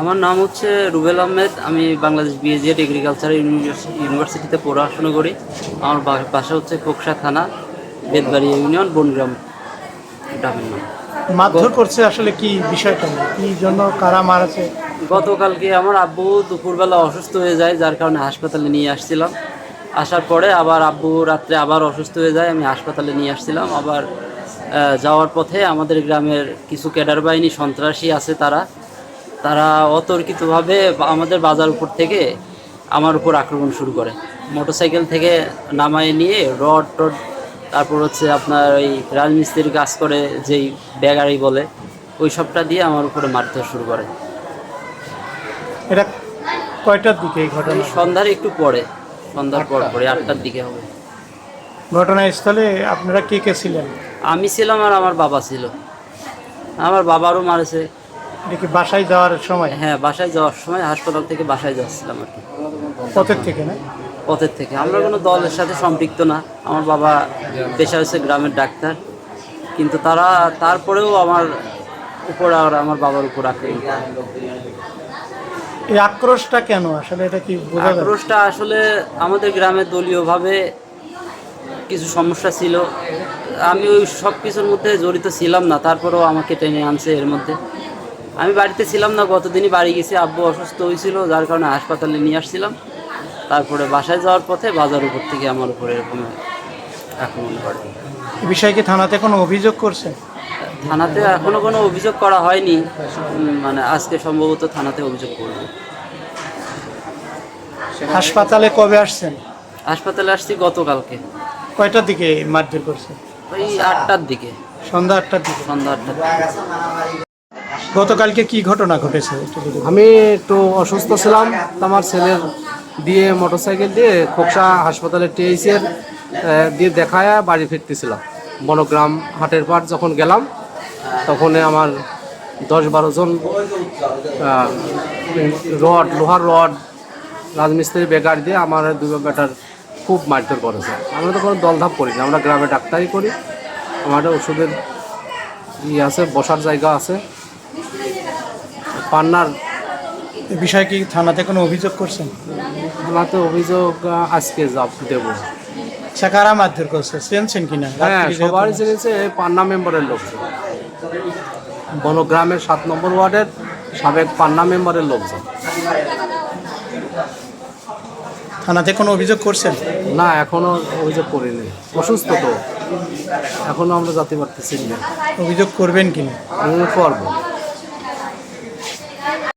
আমার নাম হচ্ছে রুবেল আহমেদ। আমি বাংলাদেশ বিএজিএড এগ্রিকালচার ইউনিভার্সিটিতে পড়াশোনা করি। আমার বাসা হচ্ছে কোকসা থানা বেদবাড়ি ইউনিয়ন বনগ্রাম গ্রামের নাম। মারধর করছে আসলে কি বিষয়টা? কি জন্য কারা মারাছে গতকালকে আমার আব্বু দুপুরবেলা অসুস্থ হয়ে যায় যার কারণে হাসপাতালে নিয়ে আসছিলাম। আসার পরে আবার আব্বু রাত্রে আবার অসুস্থ হয়ে যায় আমি হাসপাতালে নিয়ে আসছিলাম। আবার যাওয়ার পথে আমাদের গ্রামের কিছু ক্যাডার বাহিনী সন্ত্রাসী আছে তারা। তারা অতর্কিতভাবে আমাদের বাজার উপর থেকে আমার উপর আক্রমণ শুরু করে। মোটরসাইকেল থেকে নামায় নিয়ে রড টড তারপর হচ্ছে আপনার ওই রাজমিস্ত্রির কাজ করে যেই ব্যাগারি বলে ওই সবটা দিয়ে আমার উপরে মারতে শুরু করে। এটা কয়টার দিকে এই ঘটনা? সন্ধ্যার একটু পরে সন্ধ্যার পর পরে আটটার দিকে হবে। ঘটনাস্থলে আপনারা কে কে ছিলেন? আমি ছিলাম আর আমার বাবা ছিল। আমার বাবারও মারেছে। এটা বাসায় যাওয়ার সময়? হ্যাঁ বাসায় যাওয়ার সময় হাসপাতাল থেকে বাসায় যাচ্ছিলাম আর কি। পথের থেকে না? পথের থেকে। আমরা কোনো দলের সাথে সম্পৃক্ত না। আমার বাবা পেশা হচ্ছে গ্রামের ডাক্তার। কিন্তু তারা তারপরেও আমার উপর আর আমার বাবার উপর আক্রমণ। এই আক্রোশটা কেন? আসলে এটা কি আক্রোশটা আসলে আমাদের গ্রামে দলীয়ভাবে কিছু সমস্যা ছিল। আমি ওই সব কিছুর মধ্যে জড়িত ছিলাম না। তারপরেও আমাকে টেনে আনছে এর মধ্যে। আমি বাড়িতে ছিলাম না গতদিনই বাড়ি গেছি আব্বু অসুস্থ হয়েছিল যার কারণে হাসপাতালে নিয়ে আসছিলাম। তারপরে বাসায় যাওয়ার পথে বাজার উপর থেকে আমার উপরে এরকম আক্রমণ করে। বিষয়ে কি থানাতে কোনো অভিযোগ করছেন? থানাতে এখনও কোনো অভিযোগ করা হয়নি মানে আজকে সম্ভবত থানাতে অভিযোগ করবে। হাসপাতালে কবে আসছেন? হাসপাতালে আসছি গতকালকে। কয়টার দিকে মারধর করছে ওই আটটার দিকে। সন্ধ্যা আটটার দিকে। সন্ধ্যা আটটার দিকে। গতকালকে কি ঘটনা ঘটেছে। আমি একটু অসুস্থ ছিলাম। আমার ছেলের দিয়ে মোটরসাইকেল দিয়ে খোকসা হাসপাতালে টিএইচের দিয়ে দেখায় বাড়ি ফিরতেছিলাম। বনগ্রাম হাটের পাট যখন গেলাম, তখন আমার দশ বারো জন রড, লোহার রড, রাজমিস্ত্রি, বেকার দিয়ে আমার দুই বেটার খুব মারধর করেছে। আমরা তো কোনো দলধাপ করি না, আমরা গ্রামে ডাক্তারি করি। আমাদের ওষুধের ই আছে, বসার জায়গা আছে। পান্নার বিষয়ে কি থানাতে কোনো অভিযোগ করছেন? থানাতে অভিযোগ আজকে যাব দেব। আচ্ছা কারা মারধর করছে? চেনছেন কিনা? হ্যাঁ সবারই এই পান্না মেম্বারের লোকজন বনগ্রামের সাত নম্বর ওয়ার্ডের সাবেক পান্না মেম্বারের লোকজন। থানাতে কোনো অভিযোগ করছেন? না এখনও অভিযোগ করিনি। অসুস্থ তো। এখনও আমরা যেতে পারতেছি না। অভিযোগ করবেন কিনা? করব।